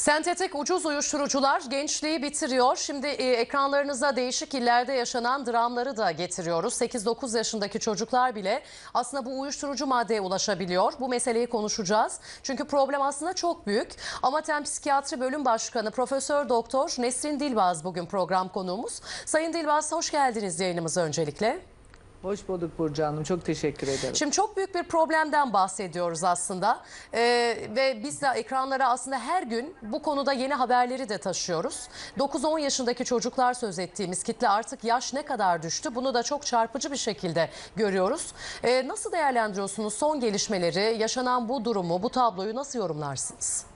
Sentetik ucuz uyuşturucular gençliği bitiriyor. Şimdi e, ekranlarınıza değişik illerde yaşanan dramları da getiriyoruz. 8-9 yaşındaki çocuklar bile aslında bu uyuşturucu maddeye ulaşabiliyor. Bu meseleyi konuşacağız. Çünkü problem aslında çok büyük. Amatem Psikiyatri Bölüm Başkanı Profesör Doktor Nesrin Dilbaz bugün program konuğumuz. Sayın Dilbaz hoş geldiniz yayınımıza öncelikle. Hoş bulduk Burcu Hanım. Çok teşekkür ederim. Şimdi çok büyük bir problemden bahsediyoruz aslında Ee, ve biz de ekranlara aslında her gün bu konuda yeni haberleri de taşıyoruz. 9-10 yaşındaki çocuklar söz ettiğimiz kitle artık yaş ne kadar düştü bunu da çok çarpıcı bir şekilde görüyoruz. Ee, nasıl değerlendiriyorsunuz son gelişmeleri, yaşanan bu durumu, bu tabloyu nasıl yorumlarsınız?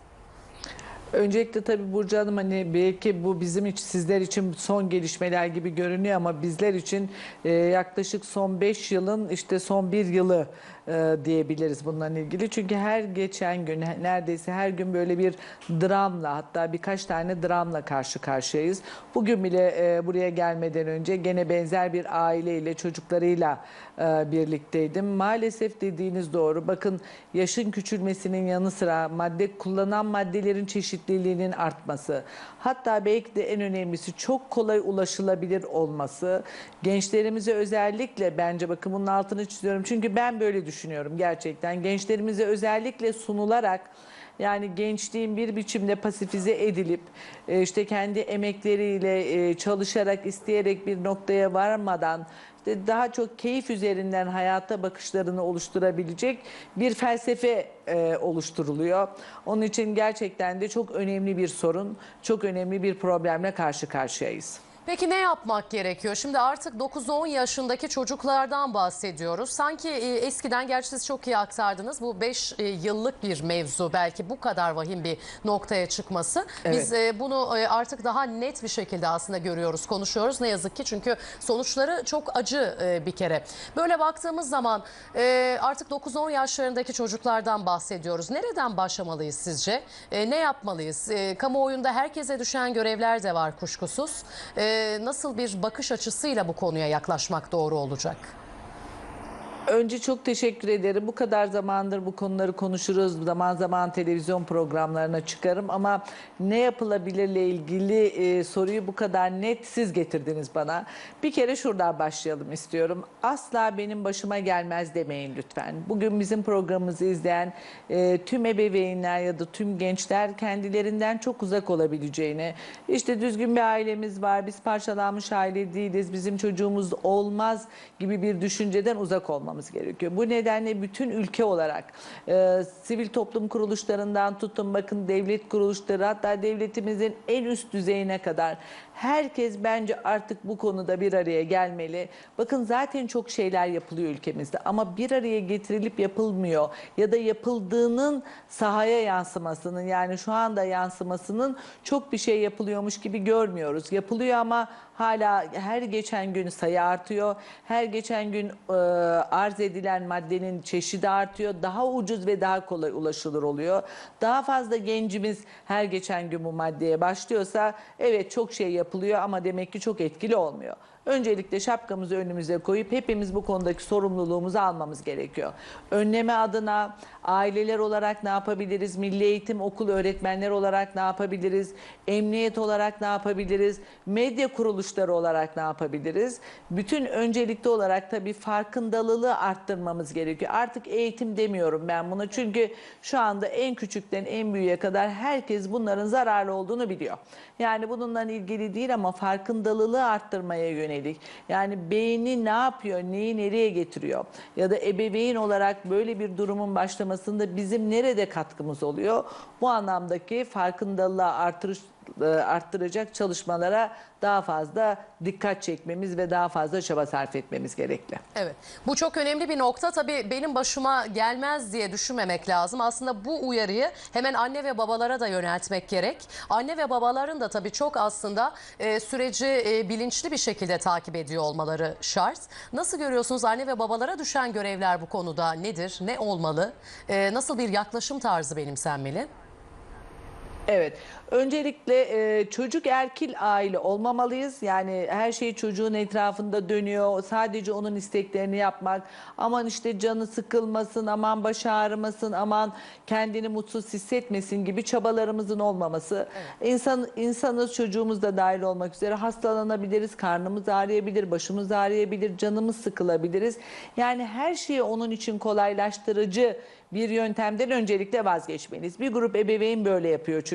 Öncelikle tabii Burcu Hanım hani belki bu bizim için sizler için son gelişmeler gibi görünüyor ama bizler için e, yaklaşık son 5 yılın işte son bir yılı e, diyebiliriz bununla ilgili. Çünkü her geçen gün neredeyse her gün böyle bir dramla hatta birkaç tane dramla karşı karşıyayız. Bugün bile e, buraya gelmeden önce gene benzer bir aileyle çocuklarıyla birlikteydim. Maalesef dediğiniz doğru. Bakın yaşın küçülmesinin yanı sıra madde kullanan maddelerin çeşitliliğinin artması. Hatta belki de en önemlisi çok kolay ulaşılabilir olması. Gençlerimize özellikle bence bakın bunun altını çiziyorum. Çünkü ben böyle düşünüyorum gerçekten. Gençlerimize özellikle sunularak yani gençliğin bir biçimde pasifize edilip e, işte kendi emekleriyle e, çalışarak isteyerek bir noktaya varmadan daha çok keyif üzerinden hayata bakışlarını oluşturabilecek bir felsefe e, oluşturuluyor. Onun için gerçekten de çok önemli bir sorun, çok önemli bir problemle karşı karşıyayız. Peki ne yapmak gerekiyor? Şimdi artık 9-10 yaşındaki çocuklardan bahsediyoruz. Sanki e, eskiden gerçi siz çok iyi aktardınız. Bu 5 yıllık bir mevzu belki bu kadar vahim bir noktaya çıkması. Biz e, bunu e, artık daha net bir şekilde aslında görüyoruz, konuşuyoruz. Ne yazık ki çünkü sonuçları çok acı e, bir kere. Böyle baktığımız zaman e, artık 9-10 yaşlarındaki çocuklardan bahsediyoruz. Nereden başlamalıyız sizce? E, ne yapmalıyız? E, kamuoyunda herkese düşen görevler de var kuşkusuz. E, nasıl bir bakış açısıyla bu konuya yaklaşmak doğru olacak? Önce çok teşekkür ederim. Bu kadar zamandır bu konuları konuşuruz. Zaman zaman televizyon programlarına çıkarım ama ne yapılabilirle ilgili e, soruyu bu kadar net siz getirdiniz bana. Bir kere şuradan başlayalım istiyorum. Asla benim başıma gelmez demeyin lütfen. Bugün bizim programımızı izleyen e, tüm ebeveynler ya da tüm gençler kendilerinden çok uzak olabileceğini, işte düzgün bir ailemiz var, biz parçalanmış aile değiliz, bizim çocuğumuz olmaz gibi bir düşünceden uzak olmamız gerekiyor. Bu nedenle bütün ülke olarak e, sivil toplum kuruluşlarından tutun bakın devlet kuruluşları hatta devletimizin en üst düzeyine kadar herkes bence artık bu konuda bir araya gelmeli. Bakın zaten çok şeyler yapılıyor ülkemizde ama bir araya getirilip yapılmıyor ya da yapıldığının sahaya yansımasının yani şu anda yansımasının çok bir şey yapılıyormuş gibi görmüyoruz. Yapılıyor ama hala her geçen gün sayı artıyor. Her geçen gün e, arz edilen maddenin çeşidi artıyor. Daha ucuz ve daha kolay ulaşılır oluyor. Daha fazla gencimiz her geçen gün bu maddeye başlıyorsa evet çok şey yapılıyor ama demek ki çok etkili olmuyor. Öncelikle şapkamızı önümüze koyup hepimiz bu konudaki sorumluluğumuzu almamız gerekiyor. Önleme adına aileler olarak ne yapabiliriz? Milli eğitim okul öğretmenler olarak ne yapabiliriz? Emniyet olarak ne yapabiliriz? Medya kuruluşları olarak ne yapabiliriz? Bütün öncelikli olarak tabii farkındalığı arttırmamız gerekiyor. Artık eğitim demiyorum ben buna çünkü şu anda en küçükten en büyüğe kadar herkes bunların zararlı olduğunu biliyor. Yani bununla ilgili değil ama farkındalığı arttırmaya yönelik. Yani beyni ne yapıyor, neyi nereye getiriyor? Ya da ebeveyn olarak böyle bir durumun başlamasında bizim nerede katkımız oluyor? Bu anlamdaki farkındalığı artırış arttıracak çalışmalara daha fazla dikkat çekmemiz ve daha fazla çaba sarf etmemiz gerekli. Evet. Bu çok önemli bir nokta. Tabii benim başıma gelmez diye düşünmemek lazım. Aslında bu uyarıyı hemen anne ve babalara da yöneltmek gerek. Anne ve babaların da tabii çok aslında e, süreci e, bilinçli bir şekilde takip ediyor olmaları şart. Nasıl görüyorsunuz anne ve babalara düşen görevler bu konuda nedir? Ne olmalı? E, nasıl bir yaklaşım tarzı benimsenmeli? Evet. Öncelikle e, çocuk erkil aile olmamalıyız. Yani her şey çocuğun etrafında dönüyor. Sadece onun isteklerini yapmak. Aman işte canı sıkılmasın, aman baş ağrımasın, aman kendini mutsuz hissetmesin gibi çabalarımızın olmaması. İnsan insanız çocuğumuz da dahil olmak üzere hastalanabiliriz, karnımız ağrıyabilir, başımız ağrıyabilir, canımız sıkılabiliriz. Yani her şeyi onun için kolaylaştırıcı bir yöntemden öncelikle vazgeçmeliyiz. Bir grup ebeveyn böyle yapıyor çünkü.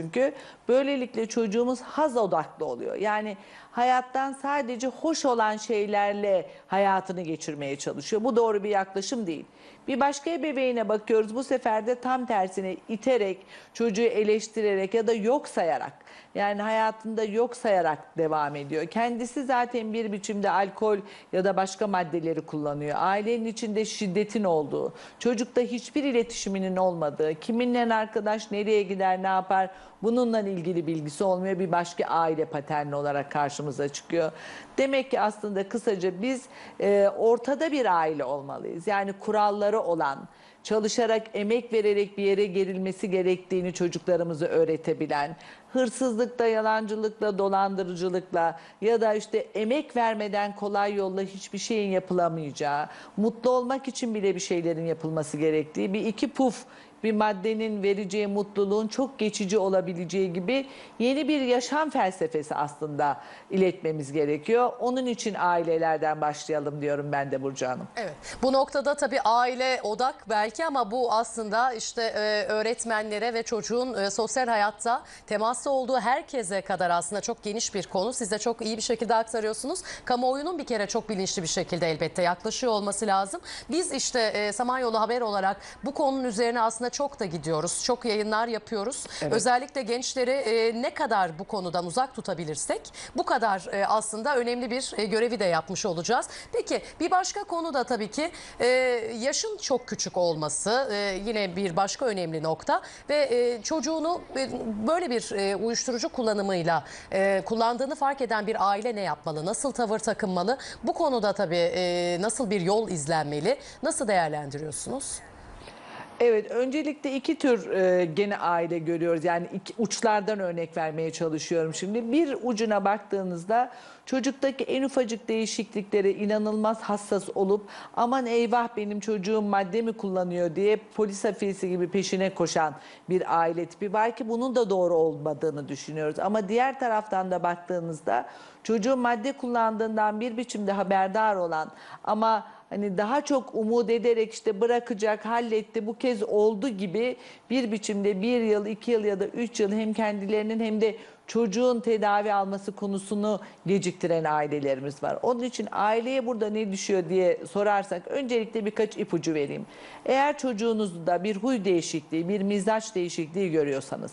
Böylelikle çocuğumuz haz odaklı oluyor. Yani hayattan sadece hoş olan şeylerle hayatını geçirmeye çalışıyor. Bu doğru bir yaklaşım değil. Bir başka ebeveyne bakıyoruz. Bu sefer de tam tersine iterek, çocuğu eleştirerek ya da yok sayarak yani hayatında yok sayarak devam ediyor. Kendisi zaten bir biçimde alkol ya da başka maddeleri kullanıyor. Ailenin içinde şiddetin olduğu, çocukta hiçbir iletişiminin olmadığı, kiminle arkadaş nereye gider ne yapar bununla ilgili bilgisi olmuyor. Bir başka aile paterni olarak karşımıza çıkıyor. Demek ki aslında kısaca biz e, ortada bir aile olmalıyız. Yani kuralları olan, çalışarak, emek vererek bir yere gerilmesi gerektiğini çocuklarımızı öğretebilen, hırsızlıkla, yalancılıkla, dolandırıcılıkla ya da işte emek vermeden kolay yolla hiçbir şeyin yapılamayacağı, mutlu olmak için bile bir şeylerin yapılması gerektiği bir iki puf bir maddenin vereceği mutluluğun çok geçici olabileceği gibi yeni bir yaşam felsefesi aslında iletmemiz gerekiyor. Onun için ailelerden başlayalım diyorum ben de Burcu Hanım. Evet. Bu noktada tabii aile odak belki ama bu aslında işte e, öğretmenlere ve çocuğun e, sosyal hayatta temaslı olduğu herkese kadar aslında çok geniş bir konu. Siz de çok iyi bir şekilde aktarıyorsunuz. Kamuoyunun bir kere çok bilinçli bir şekilde elbette yaklaşıyor olması lazım. Biz işte e, Samanyolu Haber olarak bu konunun üzerine aslında çok da gidiyoruz. Çok yayınlar yapıyoruz. Evet. Özellikle gençleri e, ne kadar bu konudan uzak tutabilirsek bu kadar e, aslında önemli bir e, görevi de yapmış olacağız. Peki bir başka konu da tabii ki e, yaşın çok küçük olması e, yine bir başka önemli nokta ve e, çocuğunu e, böyle bir e, uyuşturucu kullanımıyla e, kullandığını fark eden bir aile ne yapmalı? Nasıl tavır takınmalı? Bu konuda tabii e, nasıl bir yol izlenmeli? Nasıl değerlendiriyorsunuz? Evet, öncelikle iki tür e, gene aile görüyoruz. Yani iki uçlardan örnek vermeye çalışıyorum şimdi. Bir ucuna baktığınızda çocuktaki en ufacık değişikliklere inanılmaz hassas olup aman eyvah benim çocuğum madde mi kullanıyor diye polis hafiyesi gibi peşine koşan bir aile tipi var ki bunun da doğru olmadığını düşünüyoruz. Ama diğer taraftan da baktığınızda çocuğun madde kullandığından bir biçimde haberdar olan ama hani daha çok umut ederek işte bırakacak, halletti, bu kez oldu gibi bir biçimde bir yıl, iki yıl ya da üç yıl hem kendilerinin hem de çocuğun tedavi alması konusunu geciktiren ailelerimiz var. Onun için aileye burada ne düşüyor diye sorarsak öncelikle birkaç ipucu vereyim. Eğer çocuğunuzda bir huy değişikliği, bir mizaç değişikliği görüyorsanız,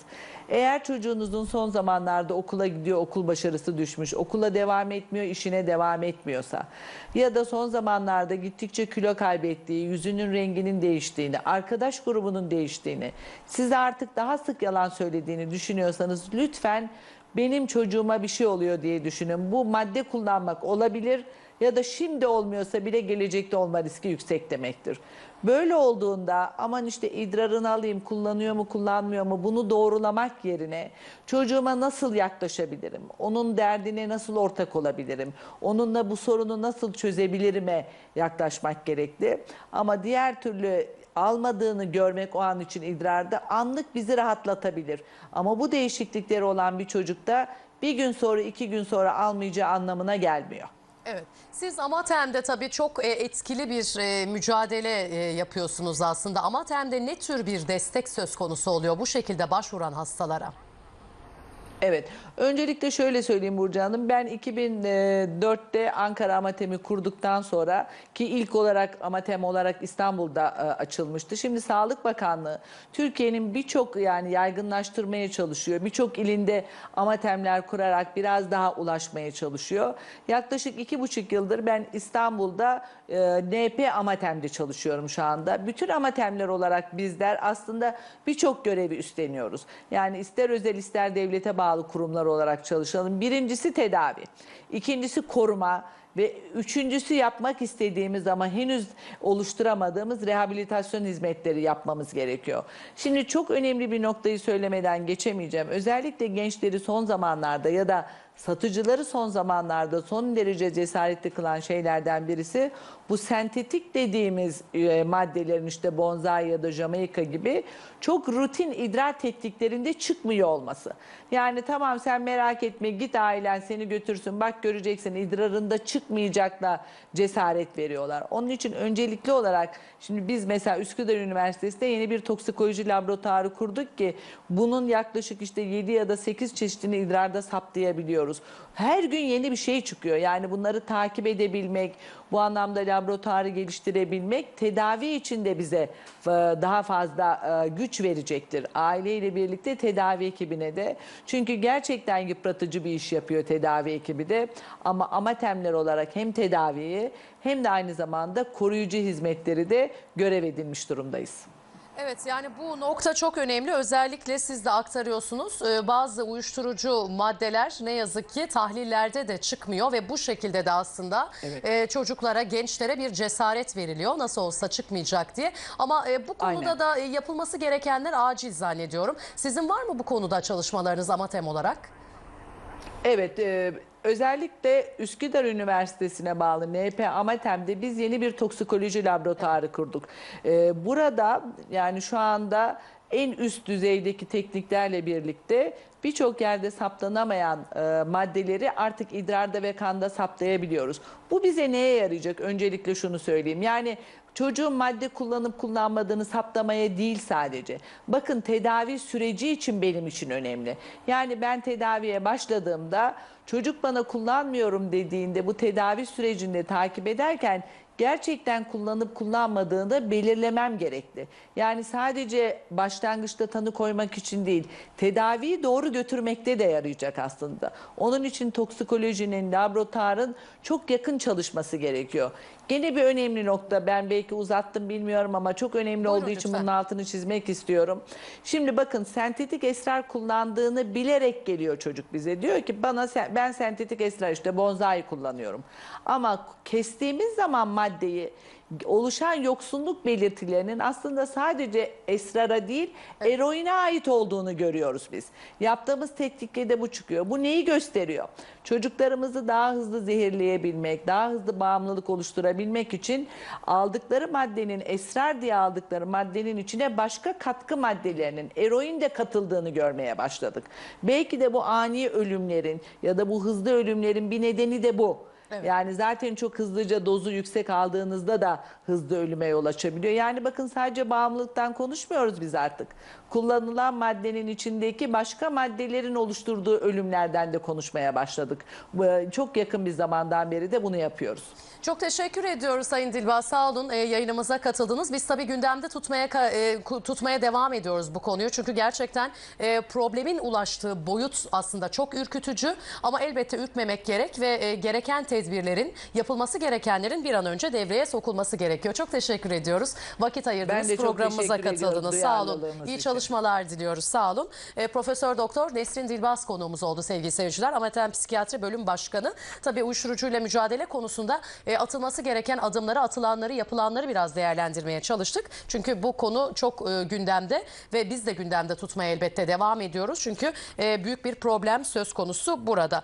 eğer çocuğunuzun son zamanlarda okula gidiyor, okul başarısı düşmüş, okula devam etmiyor, işine devam etmiyorsa ya da son zamanlarda gittikçe kilo kaybettiği, yüzünün renginin değiştiğini, arkadaş grubunun değiştiğini, size artık daha sık yalan söylediğini düşünüyorsanız lütfen benim çocuğuma bir şey oluyor diye düşünün. Bu madde kullanmak olabilir ya da şimdi olmuyorsa bile gelecekte olma riski yüksek demektir. Böyle olduğunda aman işte idrarını alayım kullanıyor mu kullanmıyor mu bunu doğrulamak yerine çocuğuma nasıl yaklaşabilirim? Onun derdine nasıl ortak olabilirim? Onunla bu sorunu nasıl çözebilirime yaklaşmak gerekli. Ama diğer türlü almadığını görmek o an için idrarda anlık bizi rahatlatabilir. Ama bu değişiklikleri olan bir çocukta bir gün sonra iki gün sonra almayacağı anlamına gelmiyor. Evet. Siz Amatem'de tabii çok e, etkili bir e, mücadele e, yapıyorsunuz aslında. Amatem'de ne tür bir destek söz konusu oluyor bu şekilde başvuran hastalara? Evet. Öncelikle şöyle söyleyeyim Burcu Hanım. Ben 2004'te Ankara Amatem'i kurduktan sonra ki ilk olarak Amatem olarak İstanbul'da e, açılmıştı. Şimdi Sağlık Bakanlığı Türkiye'nin birçok yani yaygınlaştırmaya çalışıyor. Birçok ilinde Amatemler kurarak biraz daha ulaşmaya çalışıyor. Yaklaşık iki buçuk yıldır ben İstanbul'da e, NP Amatem'de çalışıyorum şu anda. Bütün Amatemler olarak bizler aslında birçok görevi üstleniyoruz. Yani ister özel ister devlete bağlı kurumlar olarak çalışalım. Birincisi tedavi, ikincisi koruma, ve üçüncüsü yapmak istediğimiz ama henüz oluşturamadığımız rehabilitasyon hizmetleri yapmamız gerekiyor. Şimdi çok önemli bir noktayı söylemeden geçemeyeceğim. Özellikle gençleri son zamanlarda ya da satıcıları son zamanlarda son derece cesaretli kılan şeylerden birisi bu sentetik dediğimiz e, maddelerin işte bonsai ya da Jamaika gibi çok rutin idrar tekniklerinde çıkmıyor olması. Yani tamam sen merak etme git ailen seni götürsün bak göreceksin idrarında çıkmayacakla cesaret veriyorlar. Onun için öncelikli olarak şimdi biz mesela Üsküdar Üniversitesi'nde yeni bir toksikoloji laboratuvarı kurduk ki bunun yaklaşık işte 7 ya da 8 çeşidini idrarda saptayabiliyoruz. Her gün yeni bir şey çıkıyor. Yani bunları takip edebilmek, bu anlamda laboratuvarı geliştirebilmek tedavi için de bize e, daha fazla e, güç verecektir. Aileyle birlikte tedavi ekibine de. Çünkü gerçekten yıpratıcı bir iş yapıyor tedavi ekibi de. Ama amatemler olarak hem tedaviyi hem de aynı zamanda koruyucu hizmetleri de görev edinmiş durumdayız. Evet yani bu nokta çok önemli. Özellikle siz de aktarıyorsunuz. Ee, bazı uyuşturucu maddeler ne yazık ki tahlillerde de çıkmıyor ve bu şekilde de aslında Evet. e, çocuklara, gençlere bir cesaret veriliyor. Nasıl olsa çıkmayacak diye. Ama e, bu konuda Aynen. da e, yapılması gerekenler acil zannediyorum. Sizin var mı bu konuda çalışmalarınız Amatem olarak? Evet, e, özellikle Üsküdar Üniversitesi'ne bağlı NP Amatem'de biz yeni bir toksikoloji laboratuvarı kurduk. E, burada yani şu anda en üst düzeydeki tekniklerle birlikte birçok yerde saptanamayan e, maddeleri artık idrarda ve kanda saptayabiliyoruz. Bu bize neye yarayacak? Öncelikle şunu söyleyeyim. Yani çocuğun madde kullanıp kullanmadığını saptamaya değil sadece. Bakın tedavi süreci için benim için önemli. Yani ben tedaviye başladığımda çocuk bana kullanmıyorum dediğinde bu tedavi sürecinde takip ederken gerçekten kullanıp kullanmadığını belirlemem gerekli. Yani sadece başlangıçta tanı koymak için değil, tedaviyi doğru götürmekte de yarayacak aslında. Onun için toksikolojinin, laboratuvarın çok yakın çalışması gerekiyor. Gene bir önemli nokta ben belki uzattım bilmiyorum ama çok önemli Buyurun olduğu için lütfen. bunun altını çizmek istiyorum. Şimdi bakın sentetik esrar kullandığını bilerek geliyor çocuk bize. Diyor ki bana ben sentetik esrar işte bonsai kullanıyorum. Ama kestiğimiz zaman maddeyi oluşan yoksunluk belirtilerinin aslında sadece esrara değil eroine ait olduğunu görüyoruz biz. Yaptığımız teknikte de bu çıkıyor. Bu neyi gösteriyor? Çocuklarımızı daha hızlı zehirleyebilmek, daha hızlı bağımlılık oluşturabilmek için aldıkları maddenin esrar diye aldıkları maddenin içine başka katkı maddelerinin eroin de katıldığını görmeye başladık. Belki de bu ani ölümlerin ya da bu hızlı ölümlerin bir nedeni de bu. Evet. Yani zaten çok hızlıca dozu yüksek aldığınızda da hızlı ölüme yol açabiliyor. Yani bakın sadece bağımlılıktan konuşmuyoruz biz artık. Kullanılan maddenin içindeki başka maddelerin oluşturduğu ölümlerden de konuşmaya başladık. Bu- Çok yakın bir zamandan beri de bunu yapıyoruz. Çok teşekkür ediyoruz Sayın Dilba. Sağ olun e, yayınımıza katıldınız. Biz tabii gündemde tutmaya e, tutmaya devam ediyoruz bu konuyu. Çünkü gerçekten e, problemin ulaştığı boyut aslında çok ürkütücü. Ama elbette ürkmemek gerek ve e, gereken tedbirlerin, yapılması gerekenlerin bir an önce devreye sokulması gerekiyor. Çok teşekkür ediyoruz. Vakit ayırdınız, programımıza katıldınız. Sağ olun. İyi için. Çalışmalar diliyoruz. Sağ olun. E, Profesör Doktor Nesrin Dilbaz konuğumuz oldu sevgili seyirciler. Amatem Psikiyatri Bölüm Başkanı. Tabii uyuşturucuyla mücadele konusunda e, atılması gereken adımları, atılanları, yapılanları biraz değerlendirmeye çalıştık. Çünkü bu konu çok e, gündemde ve biz de gündemde tutmaya elbette devam ediyoruz. Çünkü e, büyük bir problem söz konusu burada.